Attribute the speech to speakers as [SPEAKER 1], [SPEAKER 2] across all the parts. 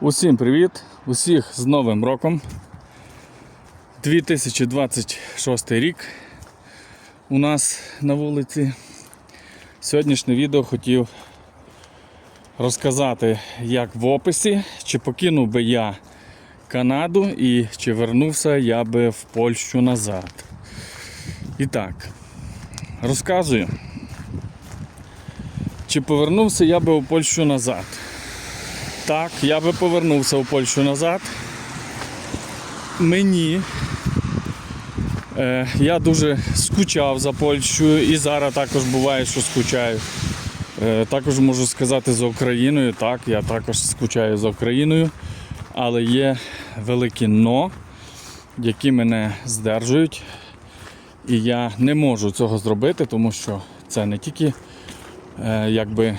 [SPEAKER 1] Усім привіт! Усіх з Новим роком. 2026 рік у нас на вулиці. Сьогоднішнє відео хотів розказати, як в описі, чи покинув би я Канаду і чи вернувся я би в Польщу назад. І так, розказую. Чи повернувся я би у Польщу назад? Так, я би повернувся у Польщу назад. Мені е, я дуже скучав за Польщею і зараз також буває, що скучаю. Е, також можу сказати за Україною. Так, я також скучаю за Україною, але є великі но, які мене здержують. І я не можу цього зробити, тому що це не тільки е, якби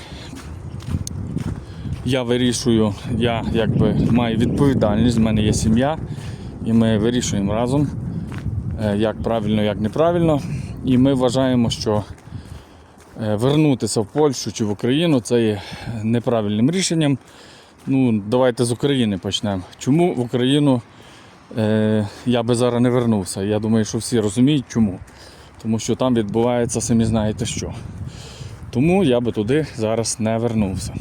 [SPEAKER 1] я вирішую, я якби маю відповідальність, в мене є сім'я, і ми вирішуємо разом, е, як правильно, як неправильно. І ми вважаємо, що е, вернутися в Польщу чи в Україну це є неправильним рішенням. Ну, давайте з України почнемо. Чому в Україну е, я би зараз не вернувся? Я думаю, що всі розуміють чому. Тому що там відбувається самі знаєте що. Тому я би туди зараз не вернувся.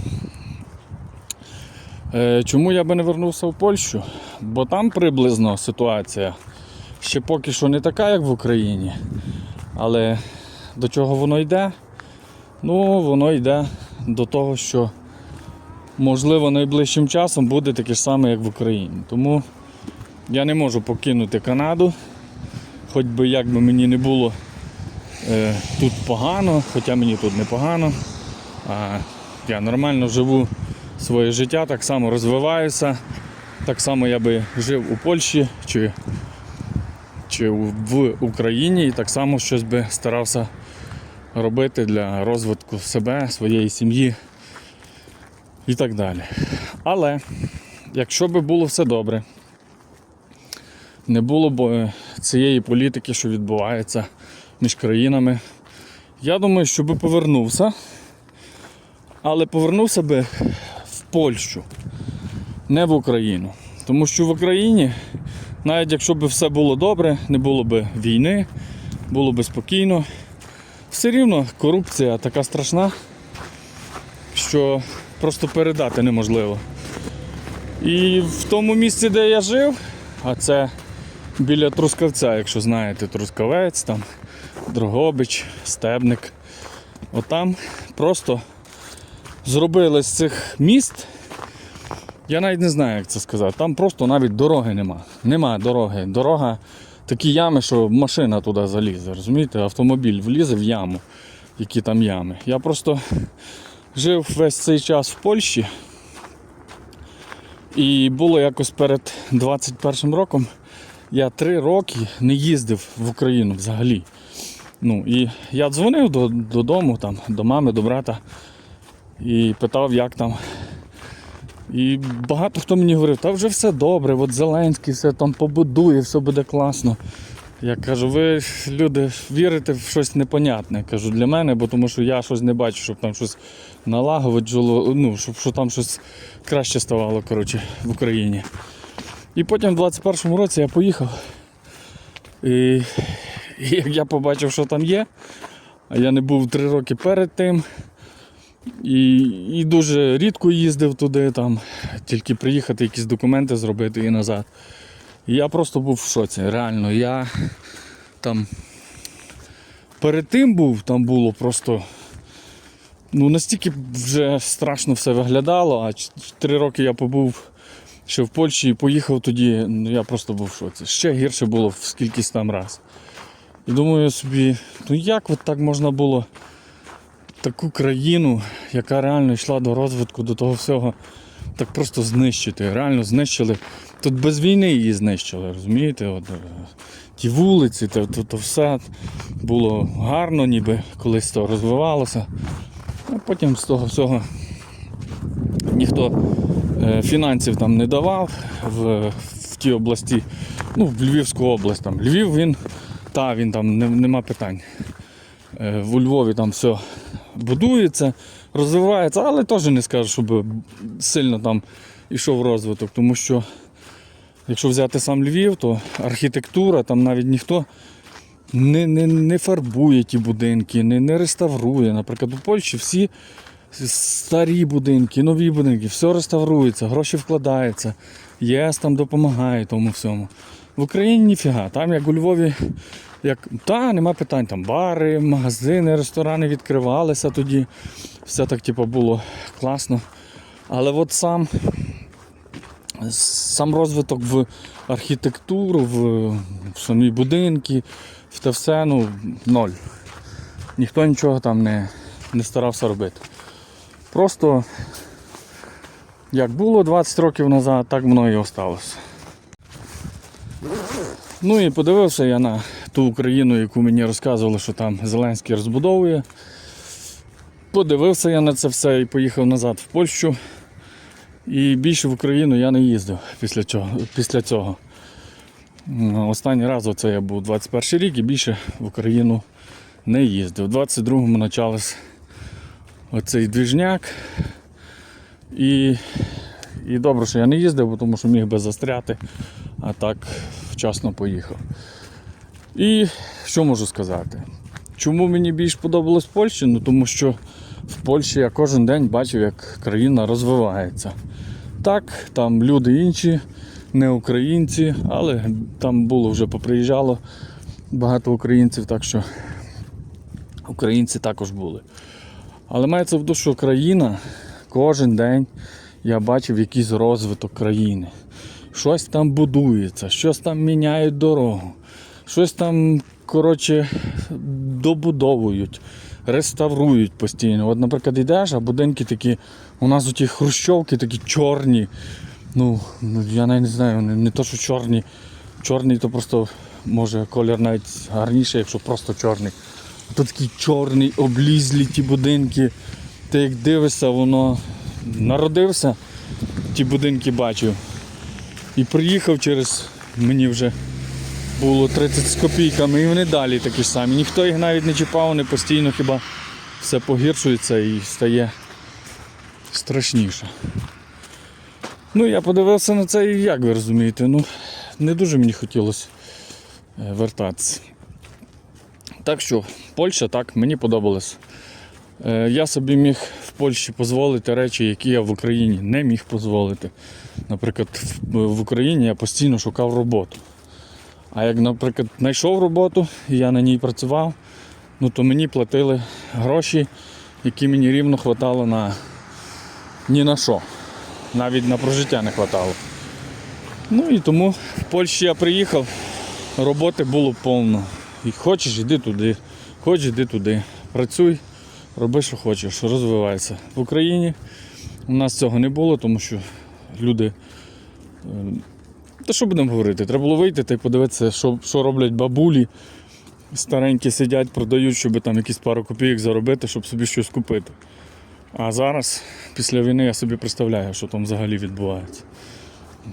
[SPEAKER 1] Е, Чому я би не вернувся в Польщу? Бо там приблизно ситуація ще поки що не така, як в Україні. Але до чого воно йде? Ну, воно йде до того, що можливо найближчим часом буде таке ж саме, як в Україні. Тому я не можу покинути Канаду, хоч би як би мені не було е, тут погано, хоча мені тут не погано. А я нормально живу своє життя, так само розвиваюся. Так само я би жив у Польщі чи, чи в Україні і так само щось би старався робити для розвитку себе, своєї сім'ї і так далі. Але якщо би було все добре, не було б е, цієї політики, що відбувається між країнами, я думаю, що би повернувся, але повернувся би Польщу, не в Україну. Тому що в Україні, навіть якщо б все було добре, не було б війни, було б спокійно, все рівно корупція така страшна, що просто передати неможливо. І в тому місці, де я жив, а це біля Трускавця, якщо знаєте, Трускавець, там Дрогобич, Стебник. Отам просто зробили з цих міст. Я навіть не знаю, як це сказати. Там просто навіть дороги нема. Нема дороги. Дорога такі ями, що машина туди залізе. Розумієте, автомобіль влізе в яму, які там ями. Я просто жив весь цей час в Польщі. І було якось перед 21 роком. Я три роки не їздив в Україну взагалі. Ну, і я дзвонив до, додому, там, до мами, до брата і питав, як там. І багато хто мені говорив, та вже все добре, от Зеленський все там побудує, все буде класно. Я кажу, ви люди вірите в щось непонятне. Кажу, для мене, бо тому що я щось не бачу, щоб там щось налагоджувало, ну, щоб, щоб там щось краще ставало коротше, в Україні. І потім в 21-му році я поїхав. І, і як я побачив, що там є, а я не був три роки перед тим. І, і дуже рідко їздив туди, там, тільки приїхати, якісь документи зробити і назад. Я просто був в шоці. Реально, я там перед тим був, там було просто. Ну, настільки вже страшно все виглядало, а три роки я побув ще в Польщі і поїхав тоді, ну я просто був в шоці. Ще гірше було в скількись там раз. І думаю собі, ну як от так можна було таку країну, яка реально йшла до розвитку, до того всього, так просто знищити. Реально знищили. Тут без війни її знищили, розумієте? От, е, ті вулиці, то, то, то все було гарно, ніби колись то розвивалося. А потім з того всього ніхто е, фінансів там не давав в, в тій області, ну, в Львівську область. Там. Львів він, та, він там не, нема питань. Е, У Львові там все будується, розвивається, але теж не скажу, щоб сильно там йшов розвиток, тому що якщо взяти сам Львів, то архітектура, там навіть ніхто не, не, не фарбує ті будинки, не, не реставрує. Наприклад, у Польщі всі старі будинки, нові будинки, все реставрується, гроші вкладаються, ЄС там допомагає тому всьому. В Україні ніфіга. Там як у Львові, як та нема питань, там бари, магазини, ресторани відкривалися тоді. Все так типу, було класно. Але от сам, сам розвиток в архітектуру, в, в самі будинки, в те все, ну, ноль. Ніхто нічого там не, не старався робити. Просто як було 20 років назад, так воно і осталося. Ну і подивився я на ту Україну, яку мені розказували, що там Зеленський розбудовує. Подивився я на це все і поїхав назад в Польщу. І більше в Україну я не їздив після цього. Після цього. Останній раз оце я був 21 рік і більше в Україну не їздив. У 22-му почався оцей двіжняк. І, і добре, що я не їздив, тому що міг би застряти, а так вчасно поїхав. І що можу сказати? Чому мені більш подобалось Польща? Ну тому що в Польщі я кожен день бачив, як країна розвивається. Так, там люди інші, не українці, але там було вже поприїжджало багато українців, так що українці також були. Але мається в що країна кожен день я бачив якийсь розвиток країни. Щось там будується, щось там міняють дорогу, щось там, коротше, добудовують, реставрують постійно. От, наприклад, йдеш, а будинки такі, у нас ті хрущовки такі чорні. Ну, ну, я навіть не знаю, не, не то, що чорні. Чорний то просто може колір навіть гарніший, якщо просто чорний. Тут такі чорні, облізлі ті будинки. Ти як дивишся, воно народився, ті будинки бачив. І приїхав через мені вже було 30 з копійками, і вони далі такі ж самі. Ніхто їх навіть не чіпав, вони постійно хіба все погіршується і стає страшніше. Ну, я подивився на це і як ви розумієте, ну, не дуже мені хотілося е, вертатися. Так що, Польща так, мені подобалось. Е, Я собі міг в Польщі дозволити речі, які я в Україні не міг дозволити. Наприклад, в- Україні я постійно шукав роботу. А як, наприклад, знайшов роботу і я на ній працював, ну то мені платили гроші, які мені рівно хватало на ні на що. Навіть на прожиття не хватало. Ну і тому в Польщі я приїхав, роботи було повно. І хочеш, іди туди, хочеш, іди туди. Працюй, роби, що хочеш, розвивайся. В Україні у нас цього не було, тому що люди. е, Та що будемо говорити? Треба було вийти та й подивитися, що, що роблять бабулі. Старенькі сидять, продають, щоб там якісь пару копійок заробити, щоб собі щось купити. А зараз, після війни, я собі представляю, що там взагалі відбувається.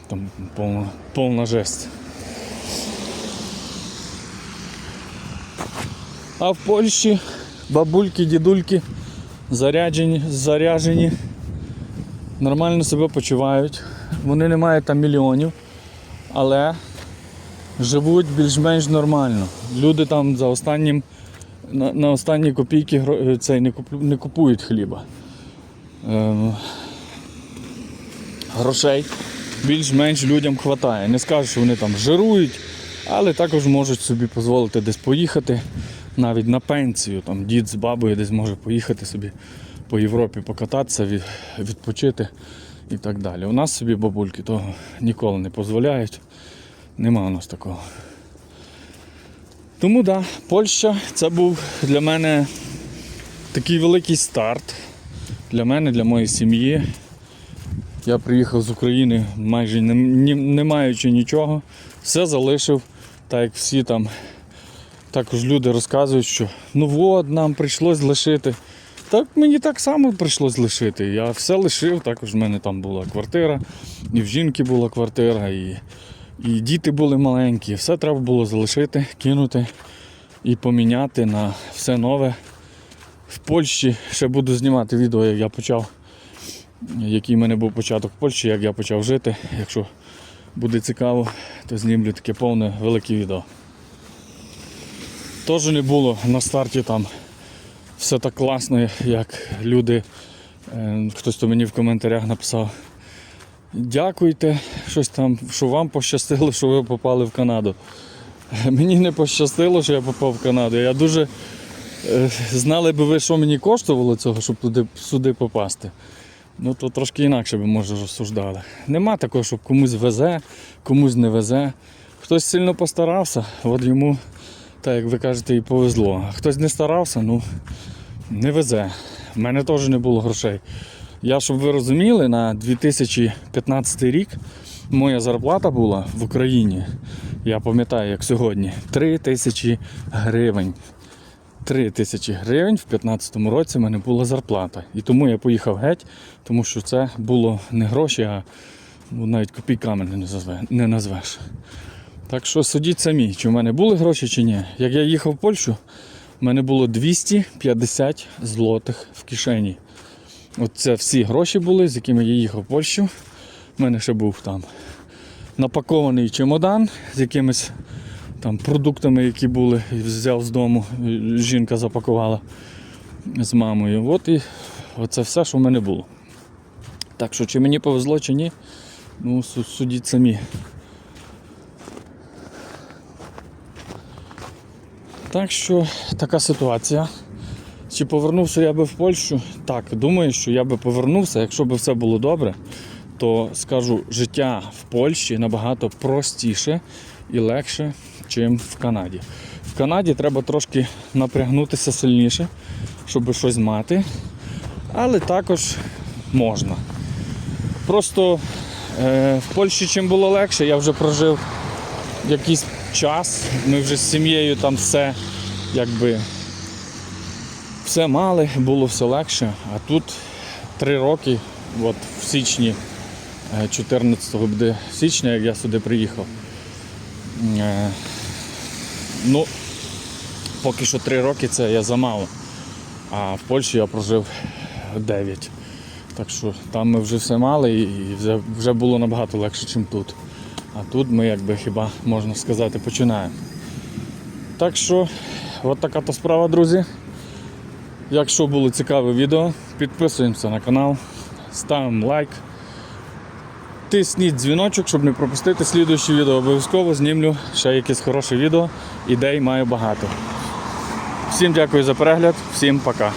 [SPEAKER 1] Там повна, повна жесть. А в Польщі бабульки, дідульки заряджені, заряжені, нормально себе почувають. Вони не мають там мільйонів, але живуть більш-менш нормально. Люди там за останнім, на, на останні копійки цей, не, куп, не купують хліба. Ем, грошей більш-менш людям вистачає. Не скажу, що вони там жирують, але також можуть собі дозволити десь поїхати навіть на пенсію. Там дід з бабою десь може поїхати собі по Європі покататися, відпочити і так далі. У нас собі бабульки того ніколи не дозволяють. Нема у нас такого. Тому так, да, Польща це був для мене такий великий старт. Для мене, для моєї сім'ї. Я приїхав з України майже не, ні- не маючи нічого. Все залишив, так як всі там також люди розказують, що ну от нам прийшлось лишити. Так мені так само прийшлось лишити. Я все лишив, також в мене там була квартира, і в жінки була квартира, і, і діти були маленькі. Все треба було залишити, кинути і поміняти на все нове. В Польщі ще буду знімати відео, як я почав який в мене був початок в Польщі, як я почав жити. Якщо буде цікаво, то знімлю таке повне велике відео. Теж не було на старті там все так класно, як люди. Е, Хтось то мені в коментарях написав. Дякуйте, щось там, що вам пощастило, що ви попали в Канаду. Мені не пощастило, що я попав в Канаду. Я дуже е, знали би ви, що мені коштувало цього, щоб туди сюди попасти. Ну то трошки інакше би може розсуждали. Нема такого, щоб комусь везе, комусь не везе. Хтось сильно постарався, от йому, так як ви кажете, і повезло. Хтось не старався, ну не везе. У мене теж не було грошей. Я, щоб ви розуміли, на 2015 рік моя зарплата була в Україні. Я пам'ятаю, як сьогодні, 3 тисячі гривень. 3 тисячі гривень в 2015 році в мене була зарплата. І тому я поїхав геть, тому що це було не гроші, а ну, навіть копійками не назвеш. Так що судіть самі, чи в мене були гроші, чи ні. Як я їхав в Польщу, в мене було 250 злотих в кишені. От це всі гроші були, з якими я їхав в Польщу. У мене ще був там напакований чемодан з якимись там продуктами, які були, взяв з дому. Жінка запакувала з мамою. От і оце все, що в мене було. Так що, чи мені повезло, чи ні, ну судіть самі. Так що така ситуація. Чи повернувся я би в Польщу? Так, думаю, що я би повернувся, якщо б все було добре, то скажу, життя в Польщі набагато простіше і легше, ніж в Канаді. В Канаді треба трошки напрягнутися сильніше, щоб щось мати, але також можна. Просто е, в Польщі чим було легше, я вже прожив якийсь час. Ми вже з сім'єю там все якби все мали, було все легше. А тут три роки, от в січні, 14 буде січня, як я сюди приїхав. Е, Ну, поки що три роки це я замало. А в Польщі я прожив 9. Так що там ми вже все мали і вже було набагато легше, ніж тут. А тут ми, якби хіба можна сказати, починаємо. Так що, от така то справа, друзі. Якщо було цікаве відео, підписуємося на канал, ставимо лайк. Тисніть дзвіночок, щоб не пропустити слідуючі відео. Обов'язково знімлю ще якесь хороше відео. Ідей маю багато. Всім дякую за перегляд, всім пока.